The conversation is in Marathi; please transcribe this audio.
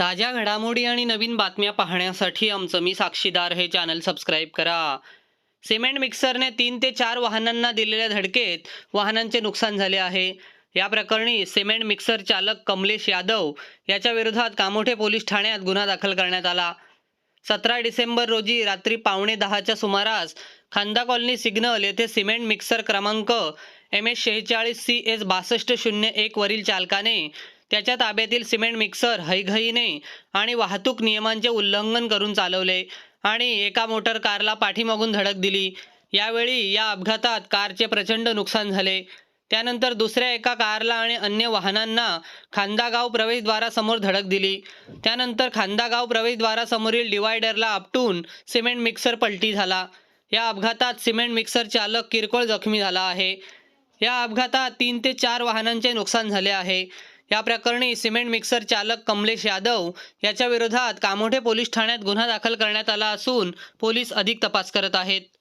ताज्या घडामोडी आणि नवीन बातम्या पाहण्यासाठी आमचं मी साक्षीदार हे चॅनल सबस्क्राईब करा. सिमेंट मिक्सरने तीन ते चार वाहनांना दिलेल्या धडकेत वाहनांचे नुकसान झाले आहे. या प्रकरणी सिमेंट मिक्सर चालक कमलेश यादव याच्या विरोधात कामोठे पोलीस ठाण्यात गुन्हा दाखल करण्यात आला. सतरा डिसेंबर रोजी रात्री पावणे दहाच्या सुमारास खांदा कॉलनी सिग्नल येथे सिमेंट मिक्सर क्रमांक एम एस शेहेचाळीस सी एस बासष्ट शून्य एक वरील चालकाने त्याच्या ताब्यातील सिमेंट मिक्सर हैघईने आणि वाहतूक नियमांचे उल्लंघन करून चालवले आणि एका मोटर कारला पाठीमागून धडक दिली. यावेळी या अपघातात कारचे प्रचंड नुकसान झाले. त्यानंतर दुसऱ्या एका कारला आणि अन्य वाहनांना खांदागाव प्रवेशद्वारासमोर धडक दिली. त्यानंतर खांदागाव प्रवेशद्वारासमोरील डिवायडरला आपटून सिमेंट मिक्सर पलटी झाला. या अपघातात सिमेंट मिक्सर चालक किरकोळ जखमी झाला आहे. या अपघातात तीन ते चार वाहनांचे नुकसान झाले आहे. या प्रकरणी सिमेंट मिक्सर चालक कमलेश यादव याच्या विरोधात कामोठे पोलीस ठाण्यात गुन्हा दाखल करण्यात आला असून पोलीस अधिक तपास करत आहेत.